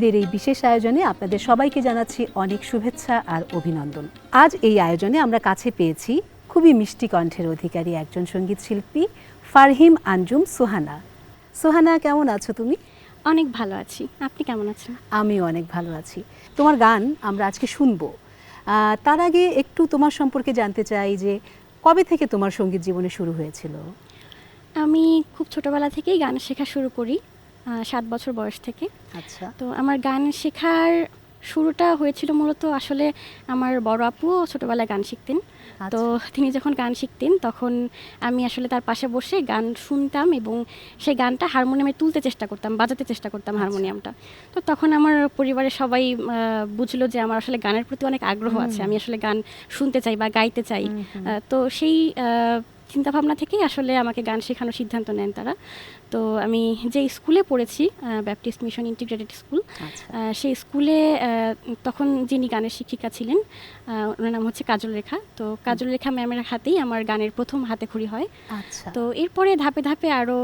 ঈদের এই বিশেষ আয়োজনে আপনাদের সবাইকে জানাচ্ছি অনেক শুভেচ্ছা আর অভিনন্দন। আজ এই আয়োজনে আমরা কাছে পেয়েছি খুবই মিষ্টি কণ্ঠের অধিকারী একজন সংগীত শিল্পী ফারহিম আঞ্জুম সোহানা। সোহানা কেমন আছো তুমি? অনেক ভালো আছি। আপনি কেমন আছেন? আমিও অনেক ভালো আছি। তোমার গান আমরা আজকে শুনব। তার আগে একটু তোমার সম্পর্কে জানতে চাই যে কবে থেকে তোমার সংগীত জীবনে শুরু হয়েছিল? আমি খুব ছোটবেলা থেকেই গান শেখা শুরু করি। সাত বছর বয়স থেকে। আচ্ছা। তো আমার গান শেখার শুরুটা হয়েছিল মূলত আসলে আমার বড় আপুও ছোটবেলায় গান শিখতেন। তো তিনি যখন গান শিখতেন তখন আমি আসলে তার পাশে বসে গান শুনতাম এবং সেই গানটা হারমোনিয়ামে তুলতে চেষ্টা করতাম বাজাতে চেষ্টা করতাম হারমোনিয়ামটা। তো তখন আমার পরিবারের সবাই বুঝলো যে আমার আসলে গানের প্রতি অনেক আগ্রহ আছে। আমি আসলে গান শুনতে চাই বা গাইতে চাই। তো সেই চিন্তা ভাবনা থেকেই আসলে আমাকে গান শেখানোর সিদ্ধান্ত নেন তারা। তো আমি যে স্কুলে পড়েছি ব্যাপটিস্ট মিশন ইন্টিগ্রেটেড স্কুল সেই স্কুলে তখন যিনি গানের শিক্ষিকা ছিলেন ওনার নাম হচ্ছে কাজল রেখা। তো কাজল রেখা ম্যামের হাতেই আমার গানের প্রথম হাতে খড়ি হয়। আচ্ছা। তো এরপরে ধাপে ধাপে আরও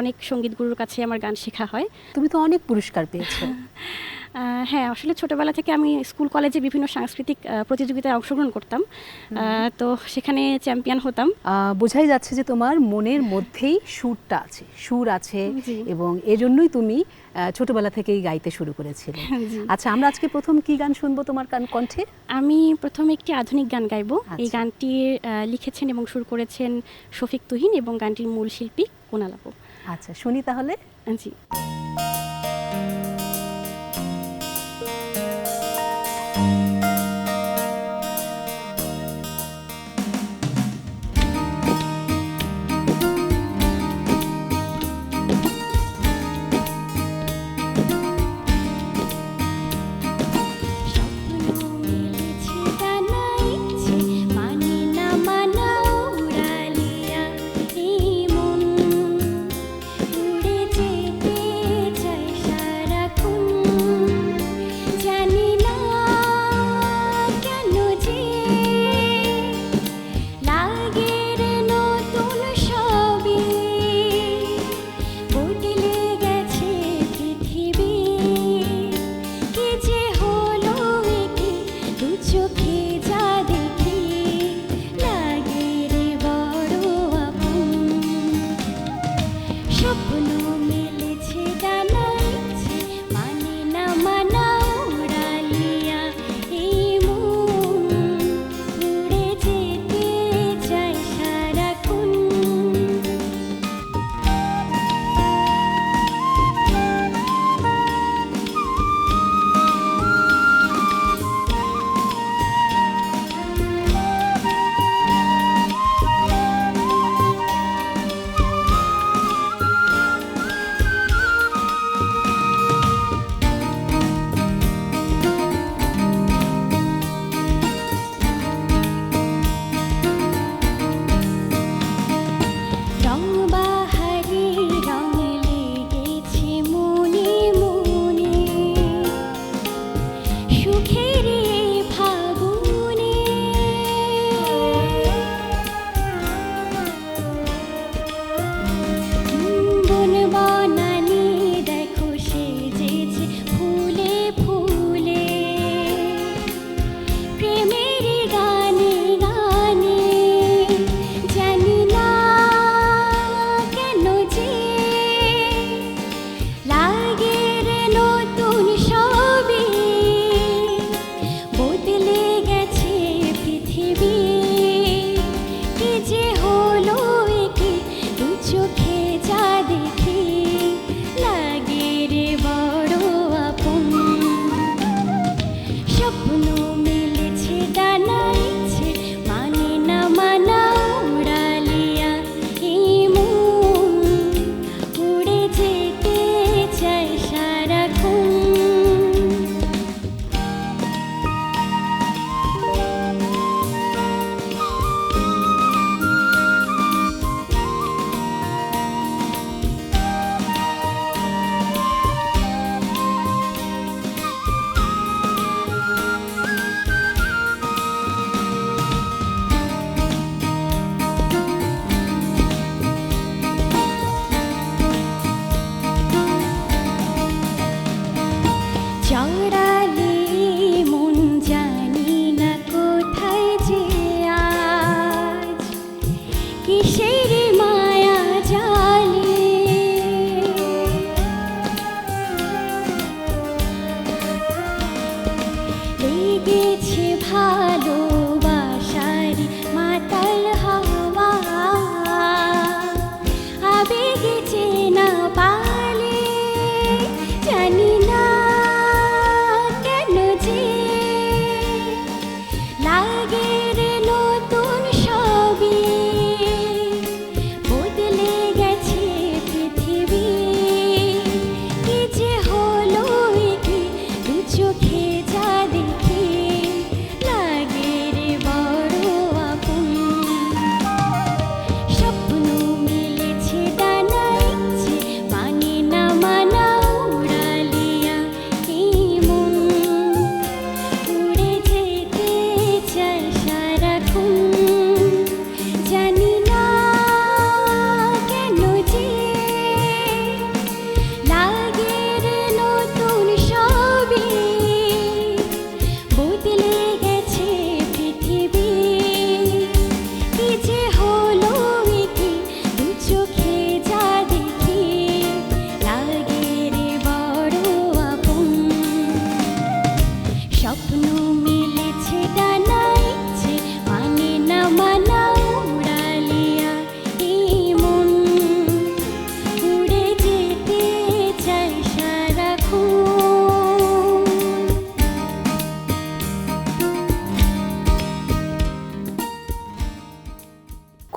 অনেক সংগীত গুরুর কাছে আমার গান শেখা হয়। তুমি তো অনেক পুরস্কার পেয়েছ। হ্যাঁ আসলে ছোটবেলা থেকে আমি স্কুল কলেজে বিভিন্ন সাংস্কৃতিক প্রতিযোগিতায় অংশগ্রহণ করতাম। তো সেখানে চ্যাম্পিয়ন হতাম। বোঝাই যাচ্ছে যে তোমার মনের মধ্যেই সুরটা আছে সুর আছে এবং এজন্যই তুমি ছোটবেলা থেকেই গাইতে শুরু করেছিলে। আচ্ছা আমরা আজকে প্রথম কি গান শুনব তোমার গান কণ্ঠে? আমি প্রথমে একটি আধুনিক গান গাইবো। এই আচ্ছা। গানটি লিখেছেন এবং সুর করেছেন শফিক তুহিন এবং গানটির মূল শিল্পী কোনালাপো আচ্ছা শুনি তাহলে। জি।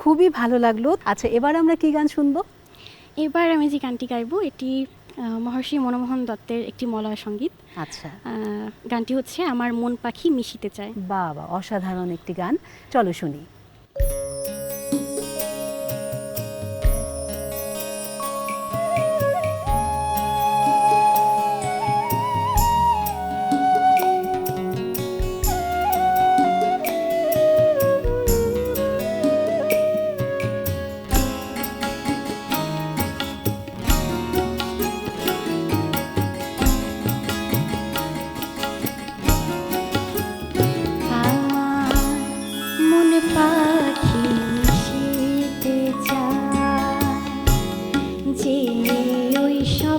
খুবই ভালো লাগল। আচ্ছা এবার আমরা কি গান শুনব? এবার আমি যে গানটি গাইবো এটি মহর্ষি মনমোহন দত্তের একটি মলয় সংগীত। আচ্ছা। গানটি হচ্ছে আমার মন পাখি মিশিতে চায়। বাবা অসাধারণ একটি গান। চলো শুনি।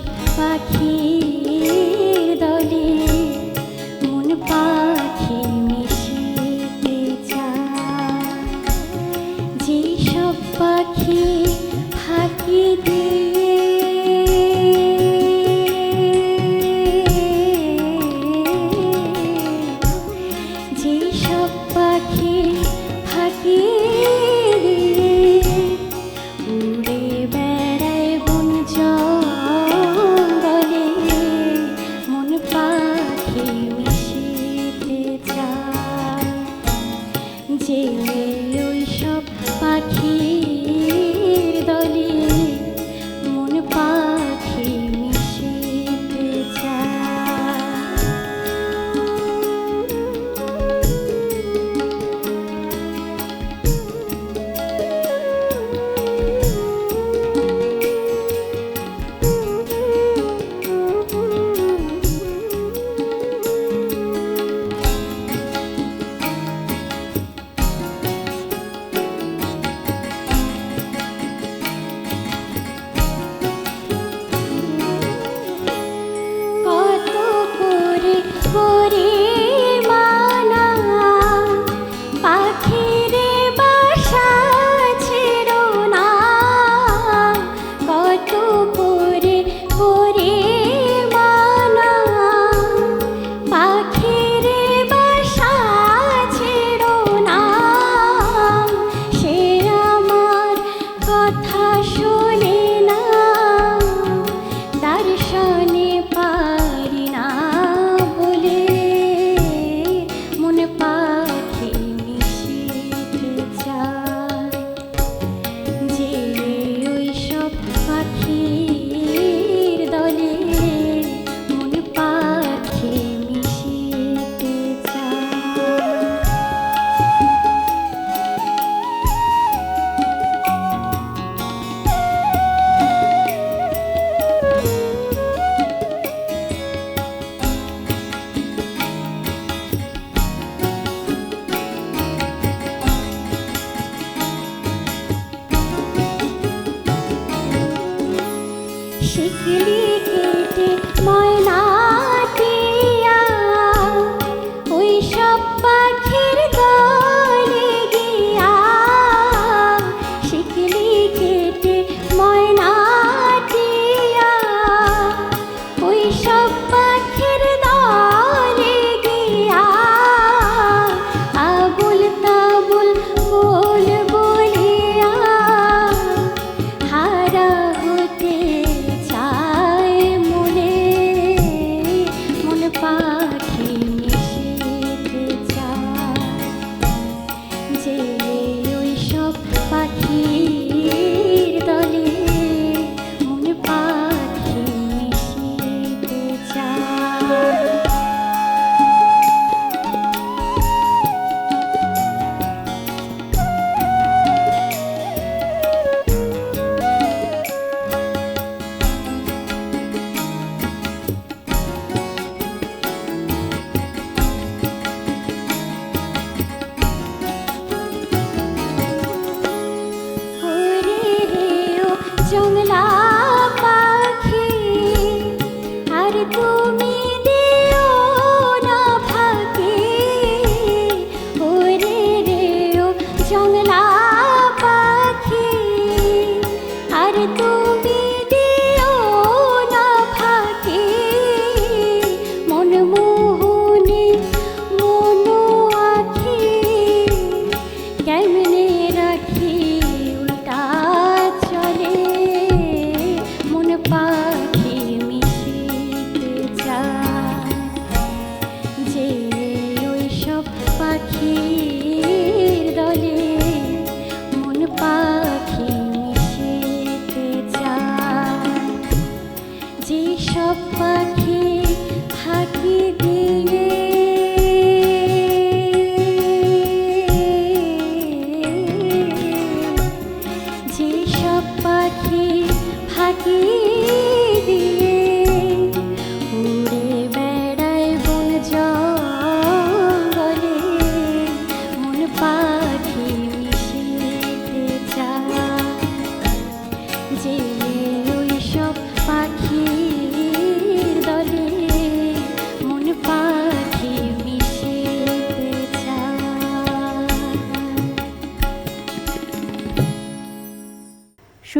aqui.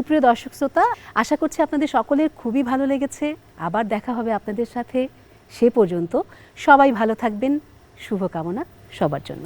সুপ্রিয় দর্শক শ্রোতা, আশা করছি আপনাদের সকলের খুবই ভালো লেগেছে। আবার দেখা হবে আপনাদের সাথে। সে পর্যন্ত সবাই ভালো থাকবেন। শুভকামনা সবার জন্য।